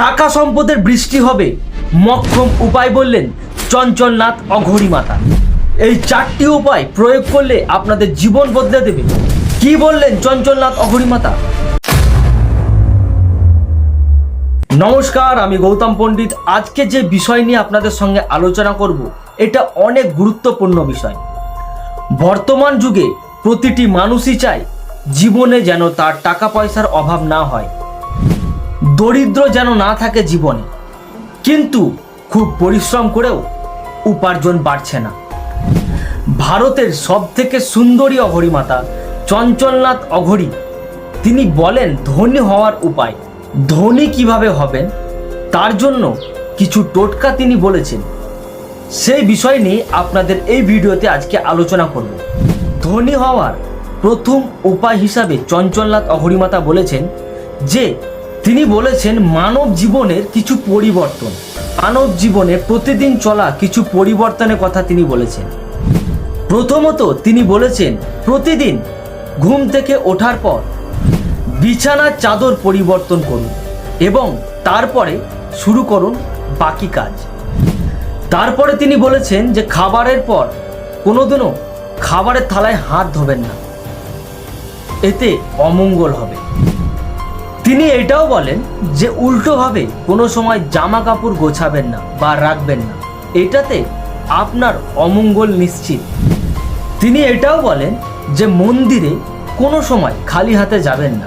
টাকা সম্পদের বৃষ্টি হবে, মক্ষম উপায় বললেন চঞ্চলনাথ অঘড়ি মাতা। এই চারটি উপায় প্রয়োগ করলে আপনাদের জীবন বদলে দেবে। কি বললেন চঞ্চলনাথ অঘড়ি মাতা? নমস্কার, আমি গৌতম পণ্ডিত। আজকে যে বিষয় নিয়ে আপনাদের সঙ্গে আলোচনা করব, এটা অনেক গুরুত্বপূর্ণ বিষয়। বর্তমান যুগে প্রতিটি মানুষই চায় জীবনে যেন তার টাকা পয়সার অভাব না হয়। দরিদ্র যেন না থাকে জীবনে, কিন্তু খুব পরিশ্রম করেও উপার্জন বাড়ছে না। ভারতের সব থেকে সুন্দরী অঘরীমাতা চঞ্চলনাথ অঘরী, তিনি বলেন, ধনী হওয়ার উপায়, ধনী কীভাবে হবেন? তার জন্য কিছু টোটকা তিনি বলেছেন। সেই বিষয় নিয়ে আপনাদের এই ভিডিওতে আজকে আলোচনা করব। ধনী হওয়ার প্রথম উপায় হিসাবে চঞ্চলনাথ অঘরীমাতা বলেছেন যে তিনি বলেছেন, মানব জীবনের কিছু পরিবর্তন, মানব জীবনে প্রতিদিন চলা কিছু পরিবর্তনের কথা তিনি বলেছেন। প্রথমত তিনি বলেছেন, প্রতিদিন ঘুম থেকে ওঠার পর বিছানার চাদর পরিবর্তন করুন এবং তারপরে শুরু করুন বাকি কাজ। তারপরে তিনি বলেছেন যে, খাবারের পর কোনোদিনও খাবারের থালায় হাত ধোবেন না। এতে অমঙ্গল হবে। তিনি এটাও বলেন যে উল্টোভাবে কোনো সময় জামা কাপড় গোছাবেন না বা রাখবেন না। এটাতে আপনার অমঙ্গল নিশ্চিত। তিনি এটাও বলেন যে মন্দিরে কোনো সময় খালি হাতে যাবেন না।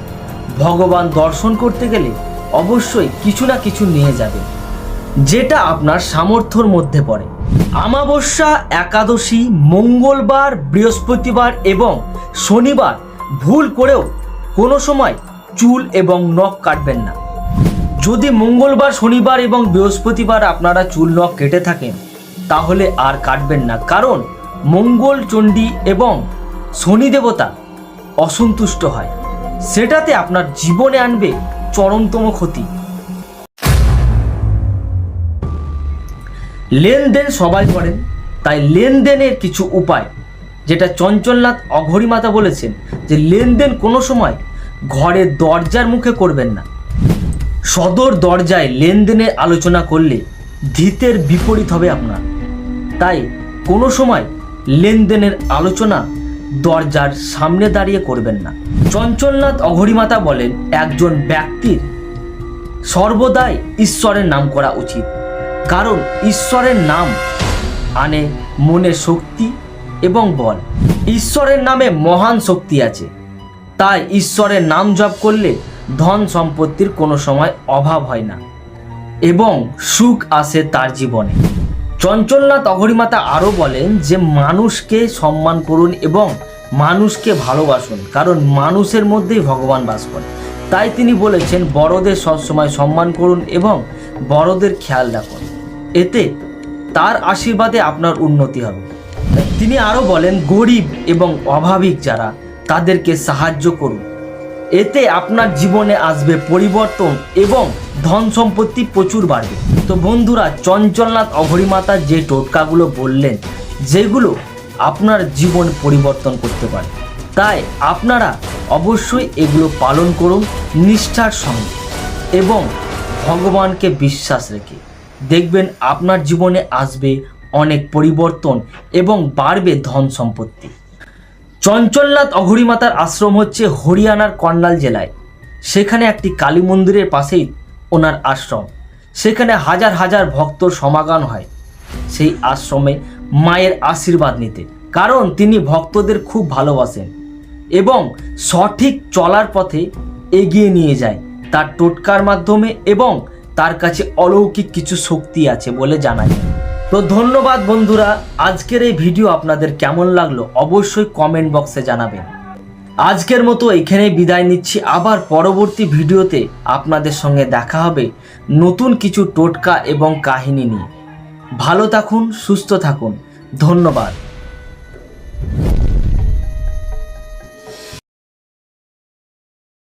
ভগবান দর্শন করতে গেলে অবশ্যই কিছু না কিছু নিয়ে যাবেন, যেটা আপনার সামর্থ্যর মধ্যে পড়ে। আমাবস্যা, একাদশী, মঙ্গলবার, বৃহস্পতিবার এবং শনিবার ভুল করেও কোনো সময় চুল এবং নখ কাটবেন না। যদি মঙ্গলবার, শনিবার এবং বৃহস্পতিবার আপনারা চুল, নখ কেটে থাকেন, তাহলে আর কাটবেন না। কারণ মঙ্গল চণ্ডী এবং শনি দেবতা অসন্তুষ্ট হয়। সেটাতে আপনার জীবনে আনবে চরমতম ক্ষতি। লেনদেন সবাই করেন, তাই লেনদেনের কিছু উপায়, যেটা চঞ্চলনাথ অঘরিমাতা বলেছেন, যে লেনদেন কোনো সময় ঘরের দরজার মুখে করবেন না। সদর দরজায় লেনদেনের আলোচনা করলে ধিতের বিপরীত হবে আপনার। তাই কোনো সময় লেনদেনের আলোচনা দরজার সামনে দাঁড়িয়ে করবেন না। চঞ্চলনাথ অঘরিমাতা বলেন, একজন ব্যক্তির সর্বদাই ঈশ্বরের নাম করা উচিত। কারণ ঈশ্বরের নাম আনে মনে শক্তি এবং বল। ঈশ্বরের নামে মহান শক্তি আছে। তাই ঈশ্বরের নাম জপ করলে ধন সম্পত্তির কোনো সময় অভাব হয় না। এবং সুখ আসে তার জীবনে। চঞ্চলনাথ অঘরিমাতা আরও বলেন যে, মানুষকে সম্মান করুন এবং মানুষকে ভালোবাসুন, কারণ মানুষের মধ্যেই ভগবান বাস করে তাই তিনি বলেছেন, বড়দের সবসময় সম্মান করুন এবং বড়দের খেয়াল রাখুন। এতে তার আশীর্বাদে আপনার উন্নতি হবে। তিনি আরও বলেন, গরিব এবং অভাবিক যারা তাদেরকে সাহায্য করুন। এতে আপনার জীবনে আসবে পরিবর্তন এবং ধন সম্পত্তি প্রচুর বাড়বে। তো বন্ধুরা, চঞ্চলনাথ অঘরিমাতা যে টোটকাগুলো বললেন, যেগুলো আপনার জীবন পরিবর্তন করতে পারে, তাই আপনারা অবশ্যই এগুলো পালন করুন নিষ্ঠার সঙ্গে এবং ভগবানকে বিশ্বাস রেখে। দেখবেন আপনার জীবনে আসবে অনেক পরিবর্তন এবং বাড়বে ধন সম্পত্তি। চঞ্চলনাথ অঘরিমাতার আশ্রম হচ্ছে হরিয়ানার কর্নাল জেলায়। সেখানে একটি কালী মন্দিরের পাশেই ওনার আশ্রম। সেখানে হাজার হাজার ভক্ত সমাগম হয় সেই আশ্রমে মায়ের আশীর্বাদ নিতে। কারণ তিনি ভক্তদের খুব ভালোবাসেন এবং সঠিক চলার পথে এগিয়ে নিয়ে যায়। তার টোটকার মাধ্যমে এবং তার কাছে অলৌকিক কিছু শক্তি আছে বলে জানা যায়। তো ধন্যবাদ বন্ধুরা, আজকের এই ভিডিও আপনাদের কেমন লাগল অবশ্যই কমেন্ট বক্সে জানাবেন। আজকের মতো এখানেই বিদায় নিচ্ছি, আবার পরবর্তী ভিডিওতে আপনাদের সঙ্গে দেখা হবে নতুন কিছু টোটকা এবং কাহিনী নিয়ে। ভালো থাকুন, সুস্থ থাকুন, ধন্যবাদ।